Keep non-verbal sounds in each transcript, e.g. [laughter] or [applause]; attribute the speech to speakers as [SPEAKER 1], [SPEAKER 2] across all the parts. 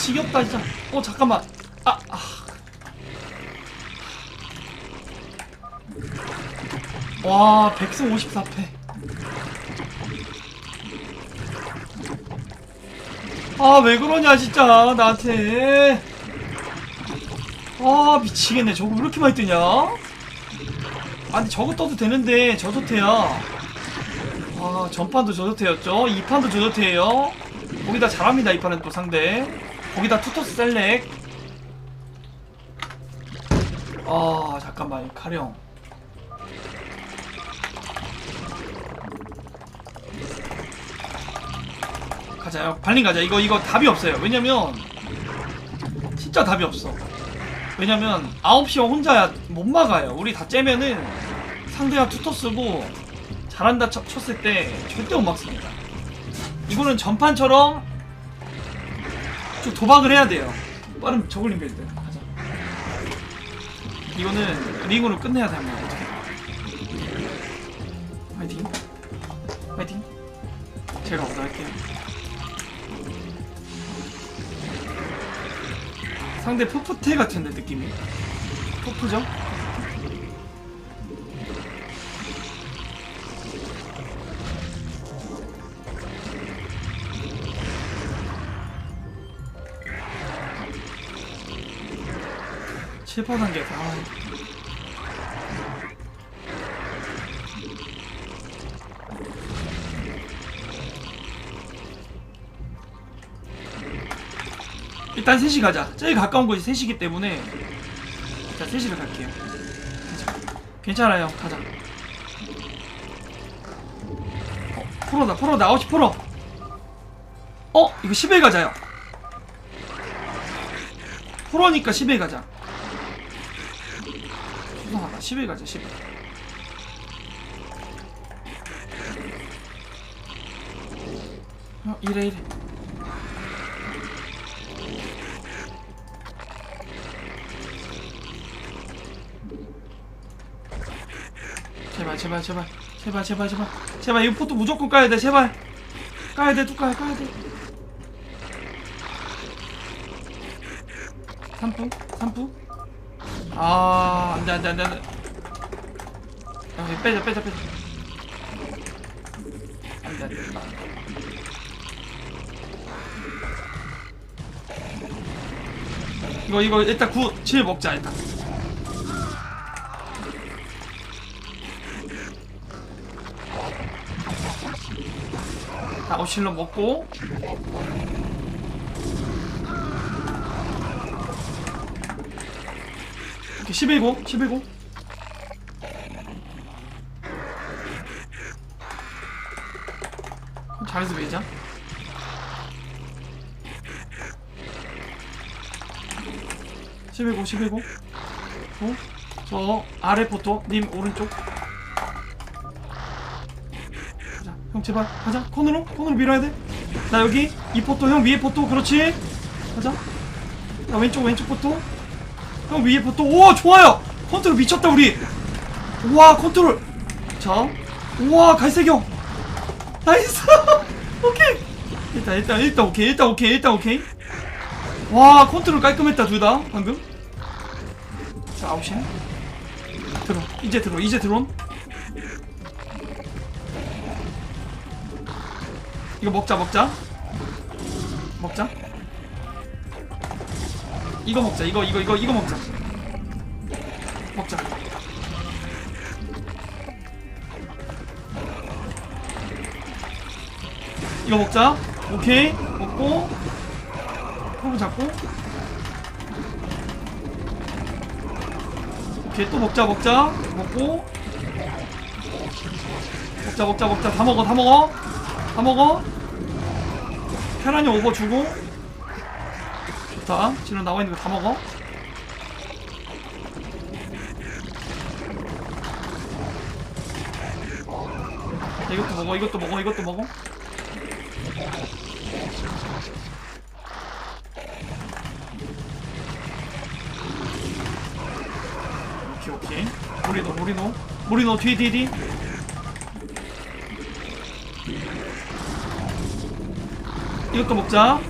[SPEAKER 1] 지겹다 진짜. 어 잠깐만. 아, 아. 와 백승 54패. 아 왜 그러냐 진짜 나한테. 아 미치겠네. 저거 왜 이렇게 많이 뜨냐? 아 근데 저거 떠도 되는데 저조태야 아 전판도 저조태였죠 2판도 저조태예요. 거기다 잘합니다 이 판은 또 상대 거기다 투토스 셀렉. 아 잠깐만 이 카령. 가자요 발린 가자. 이거 이거 답이 없어요. 왜냐면 진짜 답이 없어. 왜냐면 9시와 혼자 못 막아요. 우리 다 째면은 상대가 투토스고 잘한다 쳐- 쳤을 때 절대 못 막습니다. 이거는 전판처럼 좀 도박을 해야 돼요. 빠른 저글링 빌드. 가자. 이거는 링으로 끝내야 됩니다. 파이팅. 파이팅. 제가 먼저 할게요. 상대 푸푸테 같은데 느낌이. 푸푸죠? 칠퍼 단계. 아. 일단 3시 가자. 제일 가까운 곳이 3시기 때문에 일단 3시를 갈게요. 괜찮 아요. 가자. 어, 프로다. 프로다. 9시 프로. 어? 이거 10에 가자요. 프로니까 10에 가자. 이상하다. 10에 가자. 10에. 어, 이래 이래. 제발 제발 제발 제발 제발 제발 제발 이거 포트 무조건 까야 돼 제발 까야 돼 뚜까야 까야 돼 3분? 3분? 아 안돼 안돼 안돼 안돼. 아, 빼자 빼자 빼자. 안돼 안돼 이거 이거 일단 9, 7 먹자 일단. 자, 어실로 먹고 이렇게 11고 11고 잘해서 매자. 십일고 십일고 어? 저 아래 포토 님 오른쪽. 가자 형 제발 가자. 코너로 코너로 밀어야 돼나 여기 이 포토 형 위에 포토 그렇지? 가자. 나 왼쪽 왼쪽 포토 형 위에 포토 오 좋아요. 컨트롤 미쳤다 우리. 우와 컨트롤. 자 우와 갈색 형. 나이스. [laughs] 오케이. 일단 일단 일단 오케이 일단 오케이 일단 오케이. 와 컨트롤 깔끔했다 둘 다 방금. 자 아웃신 들어 이제 들어 이제 들어온 이거 먹자 먹자. 먹자 이거 먹자 이거 이거 이거 이거 먹자. 먹자. 이거 먹자. 오케이. 먹고. 호흡 잡고. 오케이 또 먹자 먹자. 먹고. 먹자 먹자 먹자. 다 먹어 다 먹어. 다 먹어. 테란이 오버 주고 좋다. 지금 나와 있는 거 다 먹어. 자, 이것도 먹어 이것도 먹어 이것도 먹어. 오케이 오케이. 모리노 모리노. 모리노 뒤 뒤 뒤. 이것도 먹자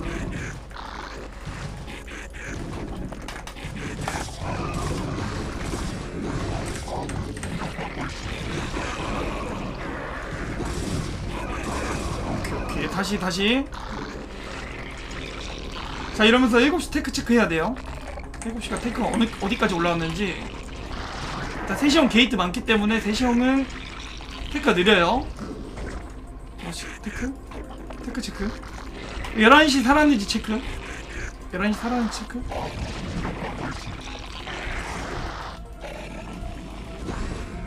[SPEAKER 1] 다시 다시. 자 이러면서 7시 테크 체크해야 돼요. 7시가 테크가 어느, 어디까지 올라왔는지. 일단 세시형 게이트 많기 때문에 세시형은 테크가 느려요. 다시 테크? 테크 체크. 11시 살았는지 체크. 11시 살았는지 체크.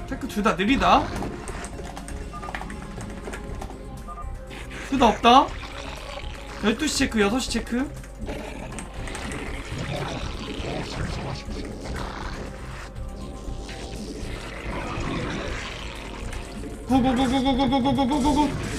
[SPEAKER 1] 테크 둘 다 느리다 둘다 없다 12시 체크 6시 체크 구구구구구구구구구구구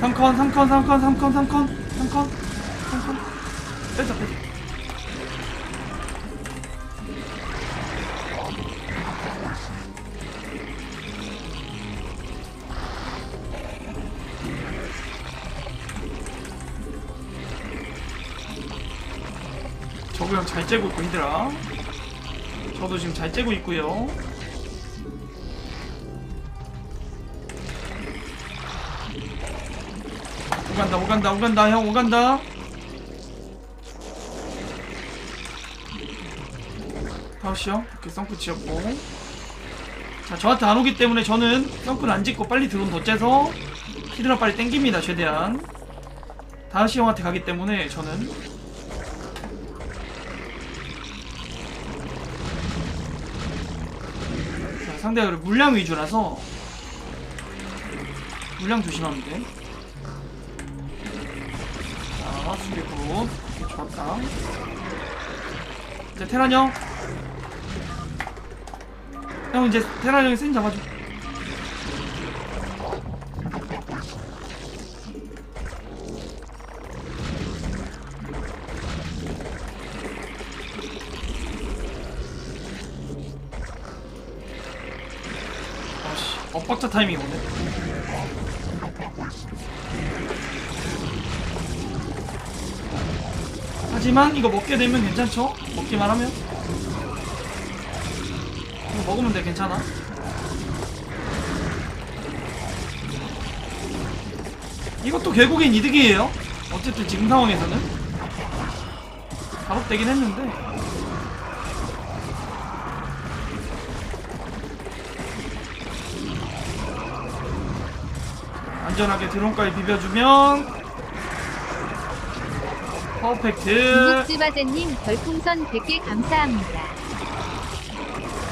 [SPEAKER 1] 삼컨삼컨삼컨삼컨삼컨삼컨삼컨. 빼자 빼자 저거 형잘 째고 있고 힘들어 저도 지금 잘 째고 있고요 오간다 오간다 오간다 형 오간다. 다우시요 이렇게 썬크 치었고. 자 저한테 안 오기 때문에 저는 썬크를 안 짓고 빨리 드론 더 째서 히드라 빨리 땡깁니다 최대한. 다우시 형한테 가기 때문에 저는. 자, 상대가 물량 위주라서 물량 조심하면 돼 굿. 좋았다. 이제 테란 형. 형 이제 테란 형이 센 잡아줘. 엇박자 타이밍이 오네. 하지만 이거 먹게 되면 괜찮죠? 먹기만 하면? 이거 먹으면 돼 괜찮아. 이것도 결국엔 이득이에요. 어쨌든 지금 상황에서는. 작업되긴 했는데. 안전하게 드론까지 비벼주면 퍼펙트.
[SPEAKER 2] 중국지바제님 별풍선 100개 감사합니다.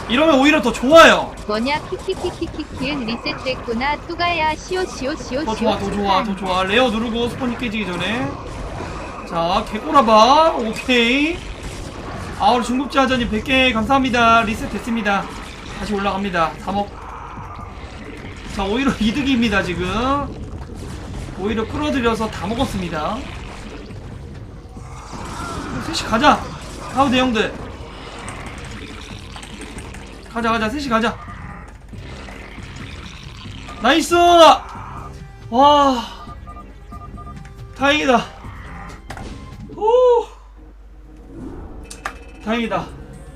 [SPEAKER 1] 이러면 오히려 더 좋아요.
[SPEAKER 2] 뭐냐? 키키키키키키은 리셋됐구나. 뚜가야 시오 시오 시오
[SPEAKER 1] 더
[SPEAKER 2] 시오.
[SPEAKER 1] 좋아 더 좋아 더 좋아. 레어 누르고 스폰이 깨지기 전에. 자 개꼬라봐. 오케이. 아우 중국지 하자님 100개 감사합니다. 리셋 됐습니다. 다시 올라갑니다. 3억 자 오히려 [laughs] 이득입니다 지금. 오히려 끌어들여서 다 먹었습니다 셋이 가자. 가우 대형들. 가자 가자. 셋이 가자. 나이스! 와. 다행이다. 오. 다행이다